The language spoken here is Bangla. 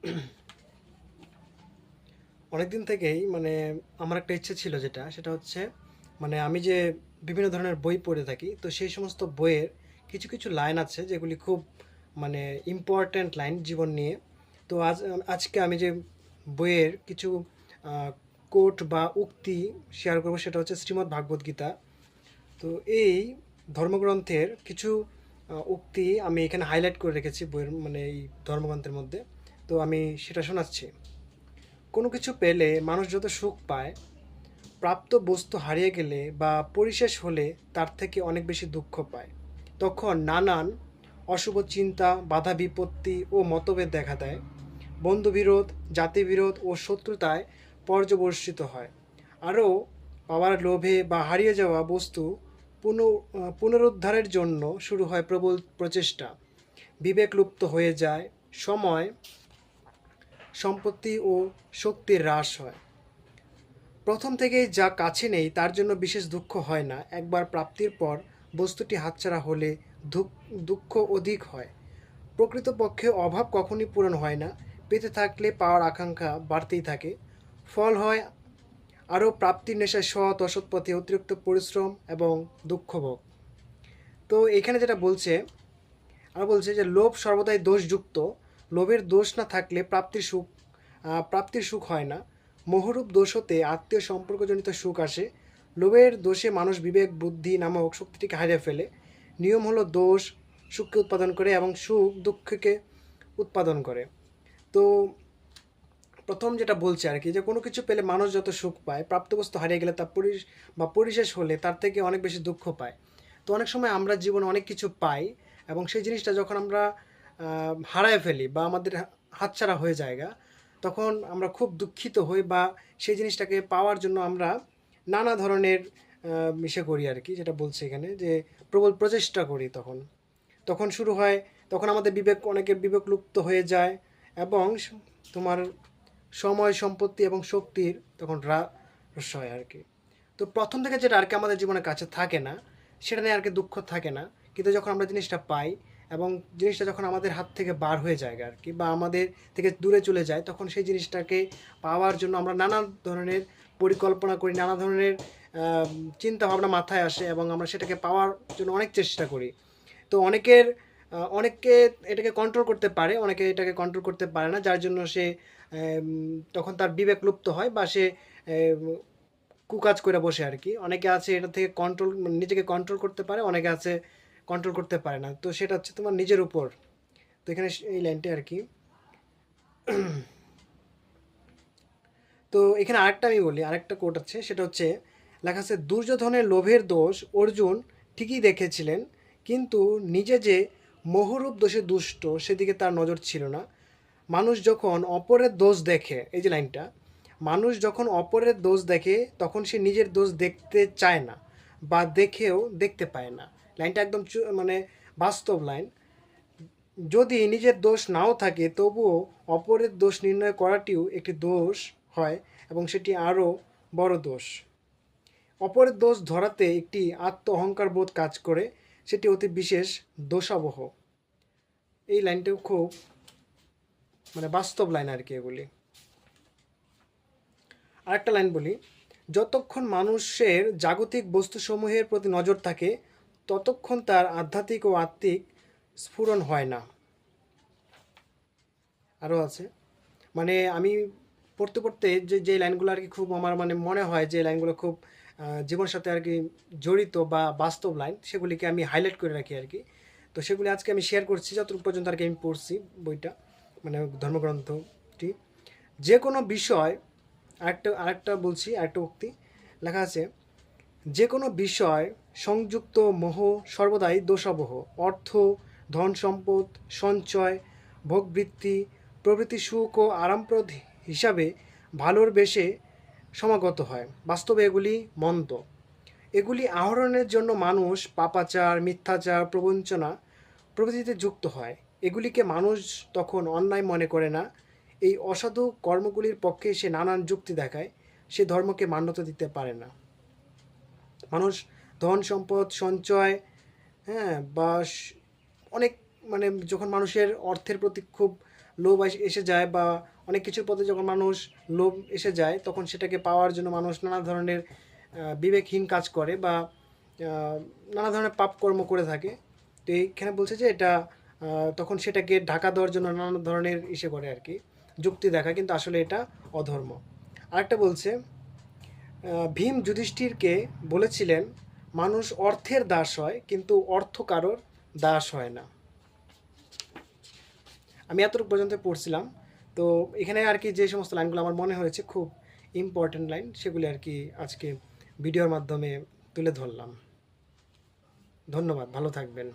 অনেকদিন থেকেই মানে আমার একটা ইচ্ছে ছিল যেটা, সেটা হচ্ছে মানে আমি যে বিভিন্ন ধরনের বই পড়ে থাকি, তো সেই সমস্ত বইয়ের কিছু কিছু লাইন আছে যেগুলি খুব মানে ইম্পর্ট্যান্ট লাইন জীবন নিয়ে। তো আজ, আজকে আমি যে বইয়ের কিছু কোট বা উক্তি শেয়ার করব সেটা হচ্ছে শ্রীমদ্ ভাগবত গীতা। তো এই ধর্মগ্রন্থের কিছু উক্তি আমি এখানে হাইলাইট করে রেখেছি বইয়ের মানে এই ধর্মগ্রন্থের মধ্যে। তো আমি সেটা শোনাচ্ছি। কোনো কিছু পেলে মানুষ যত সুখ পায়, প্রাপ্ত বস্তু হারিয়ে গেলে বা পরিশেষ হলে তার থেকে অনেক বেশি দুঃখ পায়। তখন নানান অশুভ চিন্তা, বাধা বিপত্তি ও মতভেদ দেখা দেয়। বন্ধুবিরোধ, জাতিবিরোধ ও শত্রুতায় পর্যবর্ষিত হয়। আরও পাওয়ার লোভে বা হারিয়ে যাওয়া বস্তু পুনঃ পুনরুদ্ধারের জন্য শুরু হয় প্রবল প্রচেষ্টা। বিবেক লুপ্ত হয়ে যায়, সময় সম্পত্তি ও শক্তির হ্রাস হয়। প্রথম থেকেই যা কাছে নেই, তার জন্য বিশেষ দুঃখ হয় না। একবার প্রাপ্তির পর বস্তুটি হাতছাড়া হলে দুঃখ অধিক হয়। প্রকৃতপক্ষে অভাব কখনই পূরণ হয় না। পেতে থাকলে পাওয়ার আকাঙ্ক্ষা বাড়তেই থাকে। ফল হয় আরও প্রাপ্তির নেশায় সৎ, অসৎ পথে অতিরিক্ত পরিশ্রম এবং দুঃখভোগ। তো এখানে যেটা বলছে আর বলছে যে লোভ সর্বদাই দোষযুক্ত। লোভের দোষ না থাকলে প্রাপ্তির সুখ প্রাপ্তির সুখ হয় না। মোহরূপ দোষ হতে আত্মীয় সম্পর্কজনিত সুখ আসে। লোভের দোষে মানুষ বিবেক, বুদ্ধি নামক শক্তিটিকে হারিয়ে ফেলে। নিয়ম হলো দোষ সুখকে উৎপাদন করে এবং সুখ দুঃখকে উৎপাদন করে। তো প্রথম যেটা বলছে আর কি, যে কোনো কিছু পেলে মানুষ যত সুখ পায় প্রাপ্তবস্তু হারিয়ে গেলে তার পরি, বা পরিশেষ হলে তার থেকে অনেক বেশি দুঃখ পায়। তো অনেক সময় আমরা জীবনে অনেক কিছু পাই এবং সেই জিনিসটা যখন আমরা হারায় ফেলি বা আমাদের হাতছাড়া হয়ে যায়গা তখন আমরা খুব দুঃখিত হই বা সেই জিনিসটাকে পাওয়ার জন্য আমরা নানা ধরনের মিশে করি আর কি, যেটা বলছে এখানে যে প্রবল প্রচেষ্টা করি তখন। তখন শুরু হয়, তখন আমাদের বিবেক, অনেকের বিবেক লুপ্ত হয়ে যায় এবং তোমার সময়, সম্পত্তি এবং শক্তির তখন হ্রাস হয় আর কি। তো প্রথম থেকে যেটা আর কি আমাদের জীবনের কাছে থাকে না, সেটা নিয়ে আর কি দুঃখ থাকে না, কিন্তু যখন আমরা জিনিসটা পাই এবং জিনিসটা যখন আমাদের হাত থেকে বার হয়ে যায় আর কি বা আমাদের থেকে দূরে চলে যায়, তখন সেই জিনিসটাকে পাওয়ার জন্য আমরা নানা ধরনের পরিকল্পনা করি, নানা ধরনের চিন্তা ভাবনা মাথায় আসে এবং আমরা সেটাকে পাওয়ার জন্য অনেক চেষ্টা করি। তো অনেকের অনেকে এটাকে কন্ট্রোল করতে পারে, অনেকে এটাকে কন্ট্রোল করতে পারে না, যার জন্য সে তখন তার বিবেক লুপ্ত হয় বা সে কুকাজ করে বসে আর কি অনেকে আছে এটা থেকে কন্ট্রোল নিজেকে কন্ট্রোল করতে পারে, অনেকে আছে কন্ট্রোল করতে পারে না। তো সেটা হচ্ছে তোমার নিজের উপর। তো এখানে এই লাইনটা আর কি। তো এখানে আরেকটা আমি বলি, আরেকটা কোট আছে, সেটা হচ্ছে, লেখা আছে, দুর্যোধনের লোভের দোষ অর্জুন ঠিকই দেখেছিলেন, কিন্তু নিজে যে মহরূপ দোষে দুষ্ট, সেদিকে তার নজর ছিল না। মানুষ যখন অপরের দোষ দেখে, এই যে লাইনটা মানুষ যখন অপরের দোষ দেখে, তখন সে নিজের দোষ দেখতে চায় না, বা দেখেও দেখতে পায় না। লাইনটা একদম মানে বাস্তব লাইন। যদি নিজের দোষ নাও থাকে, তবুও অপরের দোষ নির্ণয় করাটিও একটি দোষ হয় এবং সেটি আরও বড় দোষ। অপরের দোষ ধরাতে একটি আত্ম অহংকার বোধ কাজ করে, সেটি অতি বিশেষ দোষাবহ। এই লাইনটাও খুব মানে বাস্তব লাইন আর কি এগুলি। আরেকটা লাইন বলি, যতক্ষণ মানুষের জাগতিক বস্তুসমূহের প্রতি নজর থাকে ততক্ষণ তার আধ্যাত্মিক ও আত্মিক স্ফুরণ হয় না। আরও আছে। মানে আমি পড়তে পড়তে যে যে লাইনগুলো আর কি খুব আমার মানে মনে হয় যে লাইনগুলো খুব জীবনের সাথে আর কি জড়িত বা বাস্তব লাইন, সেগুলিকে আমি হাইলাইট করে রাখি আর কি তো সেগুলি আজকে আমি শেয়ার করছি, যতটুকু পর্যন্ত আর কি আমি পড়ছি বইটা মানে ধর্মগ্রন্থটি। যে কোনো বিষয়, আরেকটা আরেকটা বলছি, আরেকটা উক্তি, লেখা আছে যে কোনো বিষয় সংযুক্ত মোহ সর্বদাই দোষাবহ। অর্থ, ধন সম্পদ, সঞ্চয়, ভোগবৃত্তি, প্রভৃতি সুখ ও আরামপ্রদ হিসাবে ভালোর বেশে সমাগত হয়। বাস্তবে এগুলি মন্দ। এগুলি আহরণের জন্য মানুষ পাপাচার, মিথ্যাচার, প্রবঞ্চনা প্রভৃতিতে যুক্ত হয়। এগুলিকে মানুষ তখন অন্যায় মনে করে না। এই অসাধু কর্মগুলির পক্ষে সে নানান যুক্তি দেখায়। সে ধর্মকে মান্যতা দিতে পারে না। মানুষ ধন সম্পদ, সঞ্চয় হ্যাঁ বা অনেক মানে যখন মানুষের অর্থের প্রতি খুব লোভ এসে যায় বা অনেক কিছুর প্রতি যখন মানুষ লোভ এসে যায়, তখন সেটাকে পাওয়ার জন্য মানুষ নানা ধরনের বিবেকহীন কাজ করে বা নানা ধরনের পাপ কর্ম করে থাকে। তো এইখানে বলছে যে এটা তখন সেটাকে ঢাকা দেওয়ার জন্য নানা ধরনের ইসে করে আর কি, যুক্তি দেখা কিন্তু আসলে এটা অধর্ম। আরেকটা বলছে ভীম যুধিষ্ঠিরকে বলেছিলেন মানুষ অর্থের দাস হয়, কিন্তু অর্থ কারোর দাস হয় না। আমি এতটুকু পর্যন্ত পড়ছিলাম। তো এখানে আর কি যে সমস্ত লাইনগুলো আমার মনে হয়েছে, খুব ইম্পর্টেন্ট লাইন, সেগুলি আর কি আজকে ভিডিওর মাধ্যমে তুলে ধরলাম। ধন্যবাদ, ভালো থাকবেন।